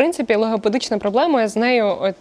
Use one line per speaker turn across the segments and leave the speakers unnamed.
принципі логопедична проблема з нею от,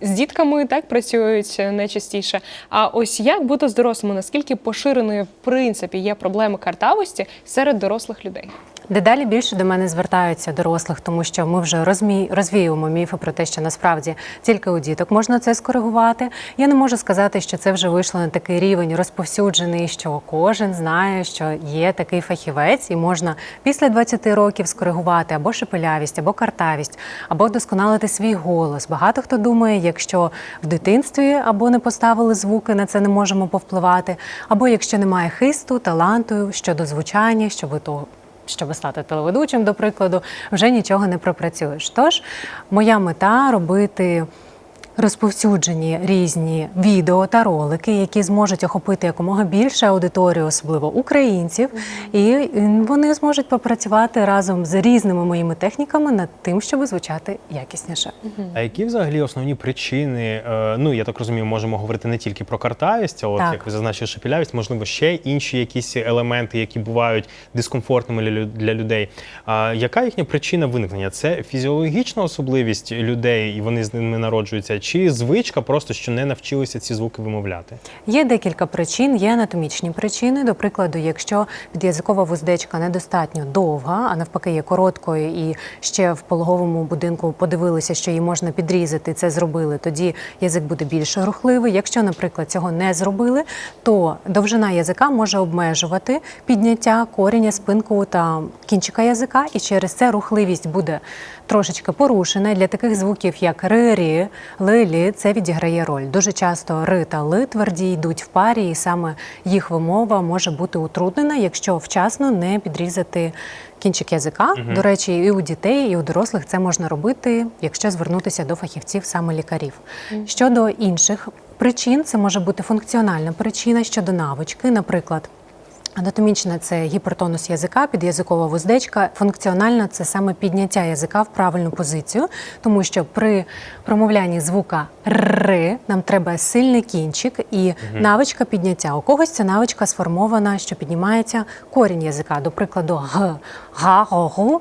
з дітками так працюють найчастіше. А ось як бути з дорослими? Наскільки поширеною в принципі є проблеми картавості серед дорослих людей?
Дедалі більше до мене звертаються дорослих, тому що ми вже розмі... розвіюємо міфи про те, що насправді тільки у діток можна це скоригувати. Я не можу сказати, що це вже вийшло на такий рівень розповсюджений, що кожен знає, що є такий фахівець, і можна після 20 років скоригувати або шепелявість, або картавість, або вдосконалити свій голос. Багато хто думає, якщо в дитинстві або не поставили звуки, на це не можемо повпливати, або якщо немає хисту, таланту щодо звучання, щоб то щоб стати телеведучим, до прикладу, вже нічого не пропрацюєш. Тож моя мета робити. Розповсюджені різні відео та ролики, які зможуть охопити якомога більше аудиторію, особливо українців, і вони зможуть попрацювати разом з різними моїми техніками над тим, щоб звучати якісніше.
А які взагалі основні причини? е, Ну я так розумію, можемо говорити не тільки про картавість, а от
Так.
як ви зазначили, шепілявість, можливо, ще інші якісь елементи, які бувають дискомфортними для людей. А яка їхня причина виникнення? Це фізіологічна особливість людей, і вони з ними народжуються, чи звичка, просто що не навчилися ці звуки вимовляти?
Є декілька причин, є анатомічні причини. До прикладу, якщо під'язикова вуздечка недостатньо довга, а навпаки є короткою, і ще в пологовому будинку подивилися, що її можна підрізати, це зробили. Тоді язик буде більш рухливий. Якщо, наприклад, цього не зробили, то довжина язика може обмежувати підняття коріння, спинку та кінчика язика, і через це рухливість буде трошечки порушена. Для таких звуків, як ри-рі, ли-лі, це відіграє роль. Дуже часто ри та ли тверді йдуть в парі, і саме їх вимова може бути утруднена, якщо вчасно не підрізати кінчик язика. До речі, і у дітей, і у дорослих це можна робити, якщо звернутися до фахівців, саме лікарів. Щодо інших причин, це може бути функціональна причина щодо навички, наприклад. Анатомічна це гіпертонус язика, підязикова вуздечка. Функціональна це саме підняття язика в правильну позицію, тому що при промовлянні звука р нам треба сильний кінчик і навичка підняття. У когось ця навичка сформована, що піднімається корінь язика. До прикладу, г, га, го, гу.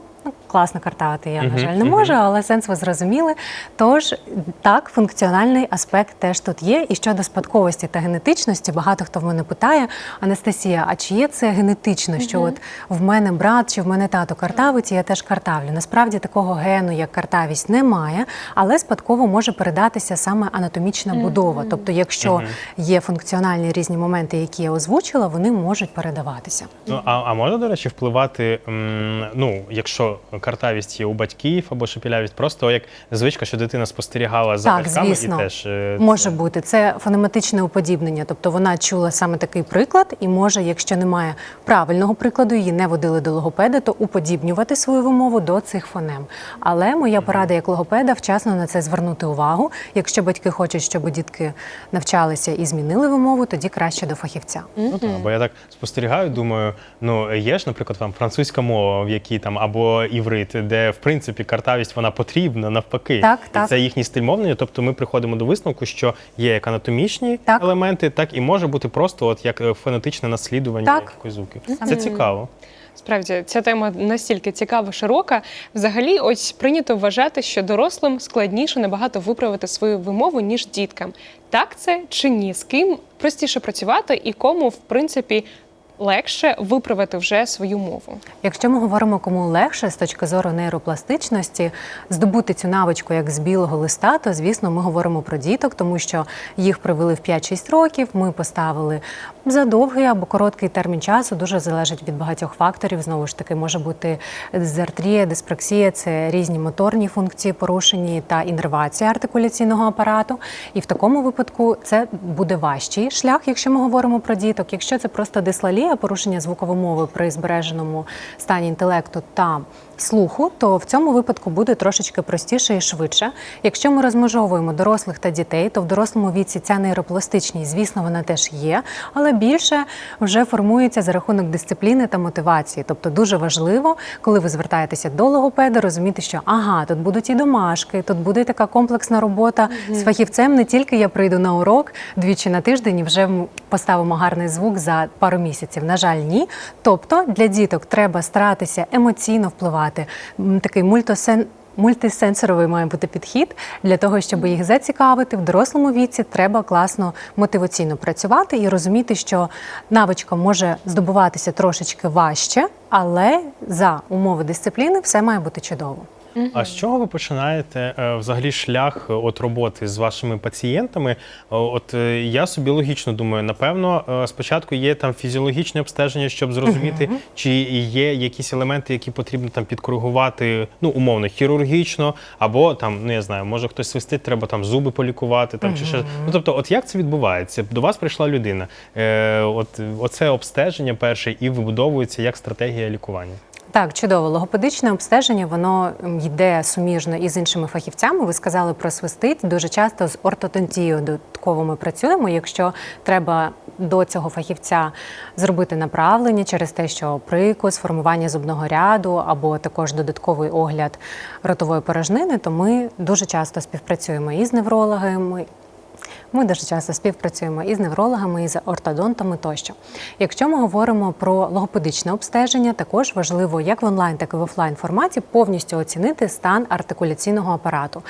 Класно картавити я, на жаль, не можу, але сенс ви зрозуміли. Тож так, функціональний аспект теж тут є. І щодо спадковості та генетичності, багато хто в мене питає, Анастасія, а чи є це генетично, що от в мене брат чи в мене тато картавить, і я теж картавлю? Насправді такого гену, як картавість, немає, але спадково може передатися саме анатомічна будова. Тобто, якщо є функціональні різні моменти, які я озвучила, вони можуть передаватися.
Ну а, а може, до речі, впливати, м, ну, якщо картавість є у батьків або шепілявість, просто як звичка, що дитина спостерігала за
Так,
батьками
звісно.
і теж е,
Може
це-
бути це фонематичне уподібнення, тобто вона чула саме такий приклад, і може, якщо немає правильного прикладу, її не водили до логопеда, то уподібнювати свою вимову до цих фонем. Але моя порада як логопеда вчасно на це звернути увагу. Якщо батьки хочуть, щоб дітки навчалися і змінили вимову, тоді краще до фахівця.
Ну так, бо я так спостерігаю, думаю, ну є ж, наприклад, там французька мова, в якій там або іврит, де в принципі картавість вона потрібна навпаки.
Так,
І
так.
Це їхній стиль мовлення. Тобто ми приходимо до висновку, що є як анатомічні
Так.
елементи, так і може бути просто от як е, фонетичне наслідування
Так.
якихось звуків. Це цікаво.
Справді, ця тема настільки цікава, широка. Взагалі, ось прийнято вважати, що дорослим складніше набагато виправити свою вимову, ніж діткам. Так це чи ні? З ким простіше працювати і кому, в принципі, легше виправити вже свою мову?
Якщо ми говоримо, кому легше з точки зору нейропластичності здобути цю навичку як з білого листа, то звісно ми говоримо про діток, тому що їх привели в 5-6 років. Ми поставили за довгий або короткий термін часу. Дуже залежить від багатьох факторів. Знову ж таки, може бути дизартрія, диспраксія, це різні моторні функції порушені та іннервація артикуляційного апарату. І в такому випадку це буде важчий шлях, якщо ми говоримо про діток. Якщо це просто дислалія, порушення звукової мови при збереженому стані інтелекту та слуху, то в цьому випадку буде трошечки простіше і швидше. Якщо ми розмежовуємо дорослих та дітей, то в дорослому віці ця нейропластичність, звісно, вона теж є, але більше вже формується за рахунок дисципліни та мотивації. Тобто дуже важливо, коли ви звертаєтеся до логопеда, розуміти, що ага, тут будуть і домашки, тут буде така комплексна робота з фахівцем. Не тільки я прийду на урок двічі на тиждень і вже поставимо гарний звук за пару місяців. На жаль, ні. Тобто для діток треба старатися емоційно впливати. Такий мультосен Мультисенсоровий має бути підхід для того, щоб їх зацікавити в дорослому віці. Треба класно мотиваційно працювати і розуміти, що навичка може здобуватися трошечки важче, але за умови дисципліни все має бути чудово.
А з чого ви починаєте е, взагалі шлях е, от роботи з вашими пацієнтами? Е, От я собі логічно думаю, напевно, спочатку є там фізіологічне обстеження, щоб зрозуміти, чи є якісь елементи, які потрібно там підкоригувати, ну умовно, хірургічно, або там, ну я знаю, може хтось свистить, треба там зуби полікувати, там чи ще. Ну тобто, от як це відбувається? До вас прийшла людина. Е, От оце обстеження перше і вибудовується як стратегія лікування.
Так, чудово. Логопедичне обстеження воно йде суміжно із іншими фахівцями. Ви сказали про свистить. Дуже часто з ортодонтією додатково ми працюємо. Якщо треба до цього фахівця зробити направлення через те, що прикус, формування зубного ряду або також додатковий огляд ротової порожнини, то ми дуже часто співпрацюємо і з неврологами, ми дуже часто співпрацюємо і з неврологами, і з ортодонтами тощо. Якщо ми говоримо про логопедичне обстеження, також важливо як в онлайн, так і в офлайн форматі повністю оцінити стан артикуляційного апарату,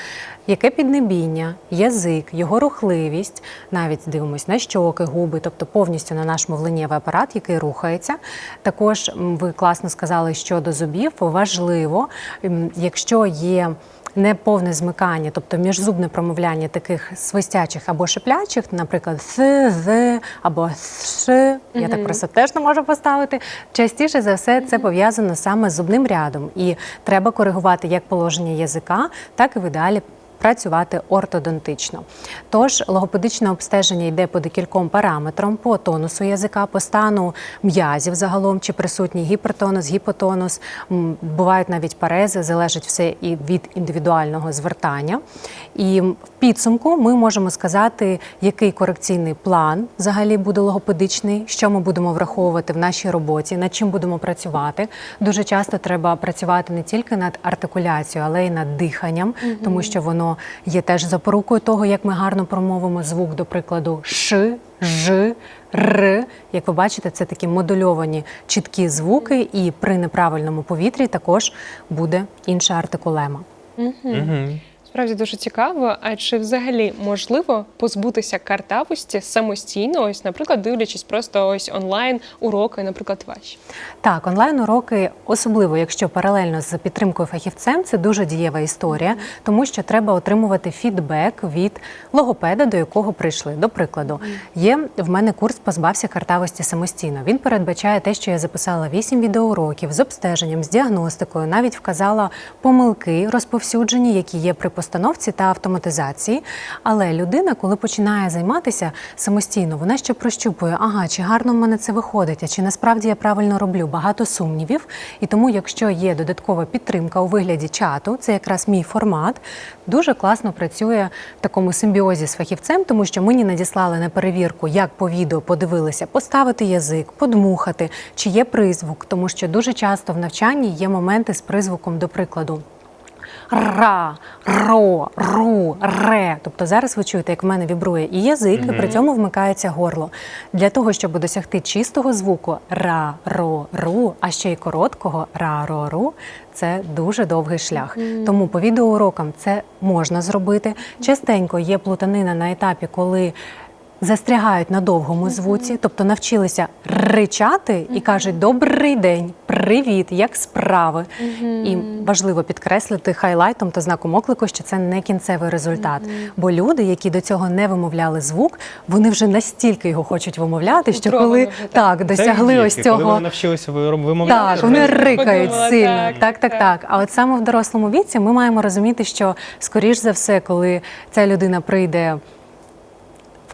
яке піднебіння, язик, його рухливість, навіть дивимось на щоки, губи, тобто повністю на наш мовленнєвий апарат, який рухається. Також ви класно сказали щодо зубів. Важливо, якщо є неповне змикання, тобто міжзубне промовляння таких свистячих або шиплячих, наприклад, с, з або ш, я так просто теж не можу поставити. Частіше за все це пов'язано саме з зубним рядом, і треба коригувати як положення язика, так і в ідеалі. Працювати ортодонтично. Тож логопедичне обстеження йде по декільком параметрам: по тонусу язика, по стану м'язів загалом, чи присутній гіпертонус, гіпотонус. Бувають навіть парези, залежить все і від індивідуального звертання. І в підсумку ми можемо сказати, який корекційний план взагалі буде логопедичний, що ми будемо враховувати в нашій роботі, над чим будемо працювати. Дуже часто треба працювати не тільки над артикуляцією, але й над диханням, тому що воно є теж запорукою того, як ми гарно промовимо звук, до прикладу, ш, ж, р. Як ви бачите, це такі модульовані чіткі звуки, і при неправильному повітрі також буде інша артикулема.
Угу.
Справді дуже цікаво. А чи взагалі можливо позбутися картавості самостійно? Ось, наприклад, дивлячись просто ось онлайн уроки, наприклад, ваші.
Так, онлайн-уроки, особливо якщо паралельно з підтримкою фахівцем, це дуже дієва історія, тому що треба отримувати фідбек від логопеда, до якого прийшли. До прикладу, є в мене курс позбався картавості самостійно. Він передбачає те, що я записала 8 відеоуроків з обстеженням, з діагностикою, навіть вказала помилки розповсюджені, які є при постановці та автоматизації. Але людина, коли починає займатися самостійно, вона ще прощупує, ага, чи гарно в мене це виходить, а чи насправді я правильно роблю. Багато сумнівів. І тому, якщо є додаткова підтримка у вигляді чату, це якраз мій формат, дуже класно працює в такому симбіозі з фахівцем, тому що мені надіслали на перевірку, як по відео подивилися, поставити язик, подмухати, чи є призвук, тому що дуже часто в навчанні є моменти з призвуком, до прикладу. Ра, ро, ру, ре. Тобто зараз ви чуєте, як в мене вібрує і язик, і при цьому вмикається горло. Для того, щоб досягти чистого звуку ра, ро, ру, а ще й короткого ра, ро, ру, це дуже довгий шлях. Тому по відеоурокам це можна зробити. Частенько є плутанина на етапі, коли застрягають на довгому звуці, тобто навчилися ричати і кажуть Добрий день, привіт, як справи. І важливо підкреслити хайлайтом та знаком оклику, що це не кінцевий результат. Бо люди, які до цього не вимовляли звук, вони вже настільки його хочуть вимовляти, що коли
так.
досягли ось цього.
вони навчилися вимовляти.
Так, вони рикають сильно.
так,
так. так. А от саме в дорослому віці ми маємо розуміти, що скоріш за все, коли ця людина прийде.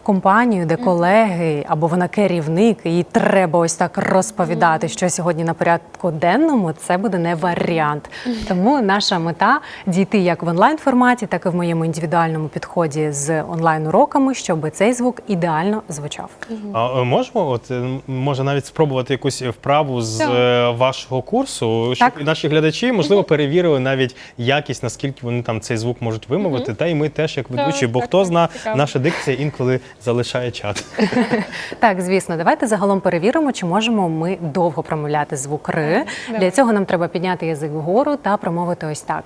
Компанію, де колеги або вона керівник, і їй треба ось так розповідати, що сьогодні на порядку денному, це буде не варіант. Тому наша мета дійти як в онлайн форматі, так і в моєму індивідуальному підході з онлайн уроками, щоб цей звук ідеально звучав.
А е, можемо, от е, може навіть спробувати якусь вправу з
Так.
е, вашого курсу, щоб
Так.
наші глядачі можливо перевірили навіть якість, наскільки вони там цей звук можуть вимовити. Та й ми теж як ведучі, бо
так,
хто
так,
зна, наша дикція інколи залишає чат.
Так, звісно, давайте загалом перевіримо, чи можемо ми довго промовляти звук Р. Для цього нам треба підняти язик вгору та промовити ось так.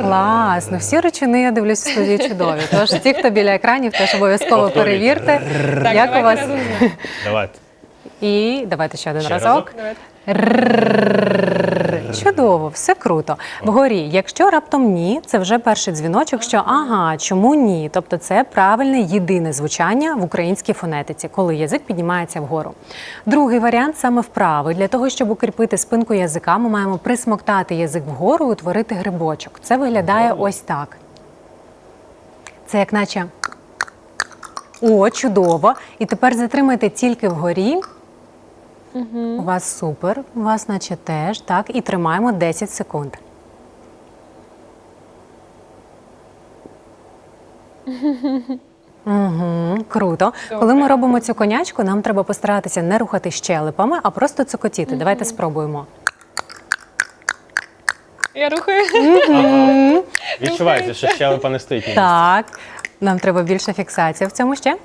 Клас, ну всі речини, я дивлюсь, в студії чудові. Тож ті, хто біля екранів, теж обов'язково
Повторюйте.
перевірте,
Так,
як у
давайте
вас.
разом з нами.
Давайте.
І давайте ще один
Ще
разок.
разок.
Давайте.
Чудово, все круто. Вгорі, якщо раптом ні, це вже перший дзвіночок, що ага, чому ні? Тобто це правильне єдине звучання в українській фонетиці, коли язик піднімається вгору. Другий варіант саме вправи. Для того, щоб укріпити спинку язика, ми маємо присмоктати язик вгору і утворити грибочок. Це виглядає ось так. Це як наче. О, чудово. І тепер затримайте тільки вгорі. У вас супер, у вас наче теж, так, і тримаємо 10 секунд. Угу, круто. Коли ми робимо цю конячку, нам треба постаратися не рухати щелепами, а просто цокотіти. Давайте спробуємо.
Я рухаю.
Відчувається, що щелепа не стоїть.
Так, нам треба більше фіксація в цьому ще.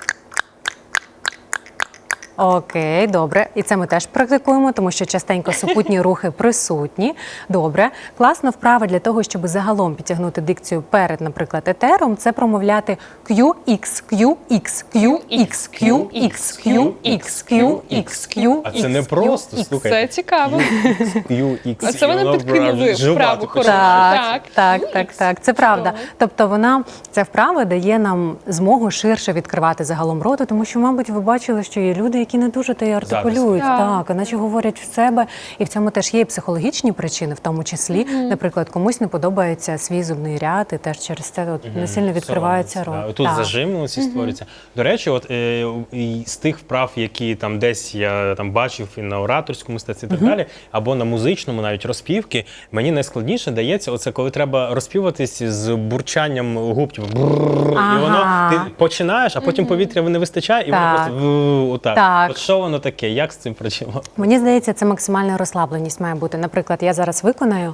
Окей, добре. І це ми теж практикуємо, тому що частенько супутні рухи присутні. Добре. Класно вправа для того, щоб загалом підтягнути дикцію перед, наприклад, етером, це промовляти QX, QX, QX, QX, QX, QX, QX.
А це не просто,
QX.
слухай.
Це цікаво.
QX.
Оце вони
Воно
підкинули вправу хорошу.
Так, так, так, так, Це правда. Тобто вона ця вправа дає нам змогу ширше відкривати загалом роти, тому що, мабуть, ви бачили, що є люди, які не дуже те й артикулюють,
Так.
так, іначе говорять в себе, і в цьому теж є і психологічні причини, в тому числі, наприклад, комусь не подобається свій зубний ряд, і теж через це от не сильно відкривається рот.
да. Тут
Так.
зажим ось і створюється. До речі, от е, з тих вправ, які там десь я там бачив і на ораторському мистецтві і так далі, або на музичному, навіть розпівки, мені найскладніше дається, оце коли треба розпіватись з бурчанням губ, типу, брррр, і воно ти починаєш, а потім повітря не вистачає, і воно просто отак.
Так.
От що воно таке? Як з цим працювати?
Мені здається, це максимальна розслабленість має бути. Наприклад, я зараз виконаю.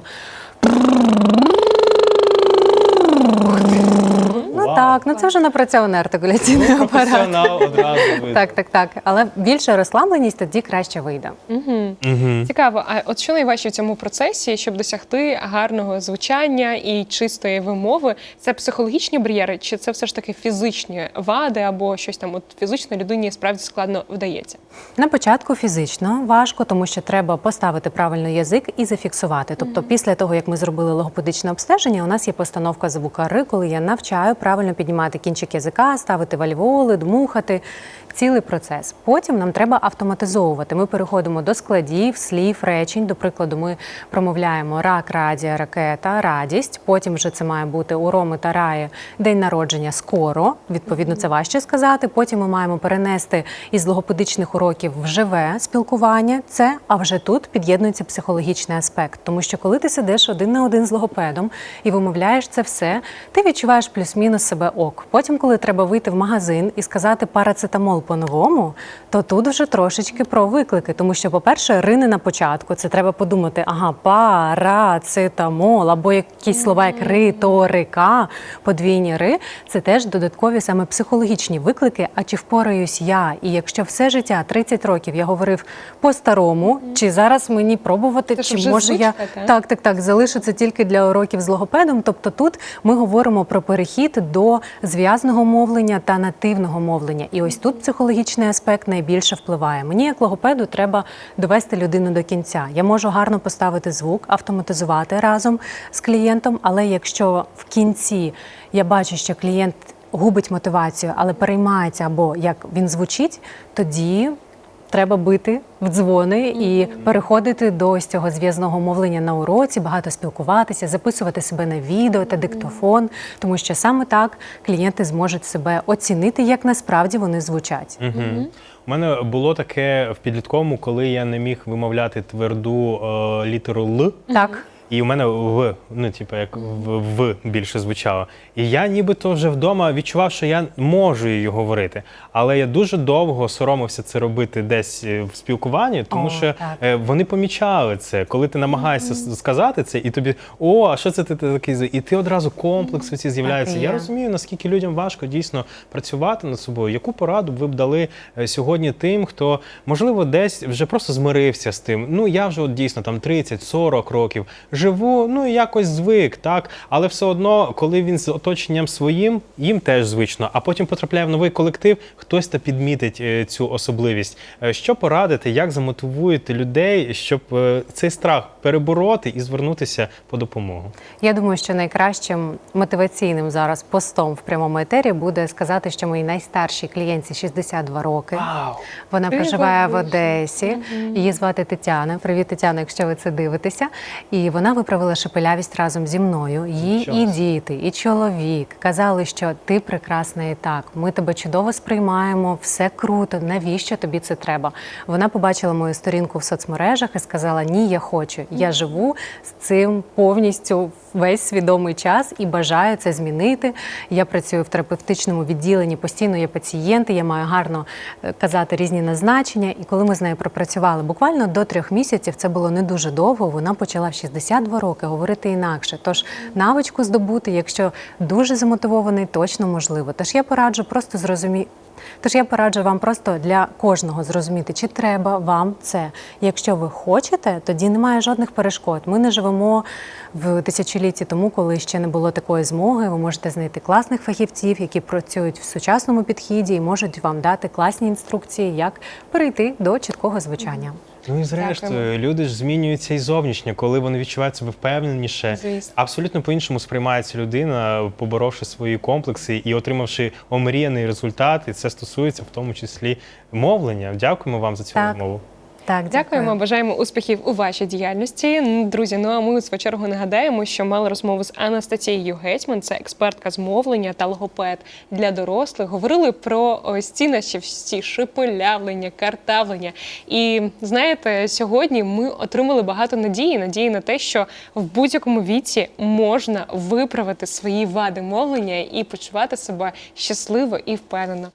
Ну
Вау.
Так, ну це вже напрацьований артикуляційний апарат.
Професіонал одразу видно.
Так, так, так. Але більша розслабленість тоді краще вийде.
Мгм.
Цікаво, а от що найважче в цьому процесі, щоб досягти гарного звучання і чистої вимови, це психологічні бар'єри, чи це все ж таки фізичні вади, або щось там от фізично людині справді складно вдається?
На початку фізично важко, тому що треба поставити правильно язик і зафіксувати. Тобто, після того, як ми зробили логопедичне обстеження, у нас є постановка звукари, коли я навчаю правильно піднімати кінчик язика, ставити вальволи, дмухати. Цілий процес. Потім нам треба автоматизовувати. Ми переходимо до складів, слів, речень. До прикладу, ми промовляємо рак, радія, ракета, радість. Потім вже це має бути у Роми та Раї день народження скоро. Відповідно, це важче сказати. Потім ми маємо перенести із логопедичних уроків в живе спілкування. Це а вже тут під'єднується психологічний аспект. Тому що коли ти сидиш один на один з логопедом і вимовляєш це все, ти відчуваєш плюс-мінус себе ок. Потім, коли треба вийти в магазин і сказати парацетамол по-новому, то тут вже трошечки про виклики. Тому що, по-перше, рини на початку. Це треба подумати, ага, парацетамол, або якісь слова, як риторика, подвійні ри. Це теж додаткові саме психологічні виклики. А чи впораюсь я? І якщо все життя, 30 років, я говорив по-старому, чи зараз мені пробувати,
Це
чи може я
звичка, так?
так, так, залишиться тільки для уроків з логопедом. Тобто тут ми говоримо про перехід до зв'язного мовлення та нативного мовлення. І ось тут психологічний аспект найбільше впливає. Мені, як логопеду, треба довести людину до кінця. Я можу гарно поставити звук, автоматизувати разом з клієнтом, але якщо в кінці я бачу, що клієнт губить мотивацію, але переймається або як він звучить, тоді треба бити в дзвони і переходити до ось цього зв'язного мовлення на уроці, багато спілкуватися, записувати себе на відео та диктофон, тому що саме так клієнти зможуть себе оцінити, як насправді вони звучать.
Мгм. У мене було таке в підлітковому, коли я не міг вимовляти тверду е, літеру Л.
Так,
і у мене в, ну, типу, як в, в більше звучало. І я нібито вже вдома відчував, що я можу її говорити. Але я дуже довго соромився це робити десь е, в спілкуванні, тому
О,
що
так.
е, вони помічали це, коли ти намагаєшся с- сказати це, і тобі о, а що це ти такий? за-?» І ти одразу комплекси ці з'являються.
і
Я розумію, наскільки людям важко дійсно працювати над собою. Яку пораду ви б дали е, сьогодні тим, хто можливо десь вже просто змирився з тим? Ну я вже от дійсно там 30-40 років живу, ну якось звик, так, але все одно, коли він з оточенням своїм, їм теж звично, а потім потрапляє в новий колектив, хтось та підмітить е, цю особливість. Е, Що порадити, як замотивуєте людей, щоб е, цей страх перебороти і звернутися по допомогу?
Я думаю, що найкращим мотиваційним зараз постом в прямому етері буде сказати, що моїй найстаршій клієнтці 62 роки.
Вау!
Вона
Ти
проживає в. Одесі. Її звати Тетяна. Привіт, Тетяна, якщо ви це дивитеся. І вона виправила шепелявість разом зі мною. Її і діти, і чоловік казали, що ти прекрасна і так. Ми тебе чудово сприймаємо, все круто. Навіщо тобі це треба? Вона побачила мою сторінку в соцмережах і сказала: Ні, я хочу. Я живу з цим повністю весь свідомий час і бажаю це змінити. Я працюю в терапевтичному відділенні, постійно є пацієнти, я маю гарно е, казати різні назначення. І коли ми з нею пропрацювали буквально до трьох місяців, це було не дуже довго. Вона почала в 62 роки говорити інакше. Тож навичку здобути, якщо дуже замотивований, точно можливо. Тож я пораджу просто зрозуміти. Тож я пораджу вам просто для кожного зрозуміти, чи треба вам це. Якщо ви хочете, тоді немає жодних перешкод. Ми не живемо в тисячолітті тому, коли ще не було такої змоги. Ви можете знайти класних фахівців, які працюють в сучасному підході і можуть вам дати класні інструкції, як перейти до чіткого звучання.
Ну і зрештою,
Дякуємо.
люди ж змінюються і зовнішньо, коли вони відчувають себе впевненіше.
Звісно.
Абсолютно по-іншому сприймається людина, поборовши свої комплекси і отримавши омріяний результат. І це стосується в тому числі мовлення. Дякуємо вам за цю
Так.
розмову.
Так,
Дякуємо, бажаємо успіхів у вашій діяльності. Друзі, ну а ми у свою чергу нагадаємо, що мали розмову з Анастасією Гетьман, це експертка з мовлення та логопед для дорослих. Говорили про ось ці наші всі шипелявлення, картавлення. І знаєте, сьогодні ми отримали багато надії, надії на те, що в будь-якому віці можна виправити свої вади мовлення і почувати себе щасливо і впевнено.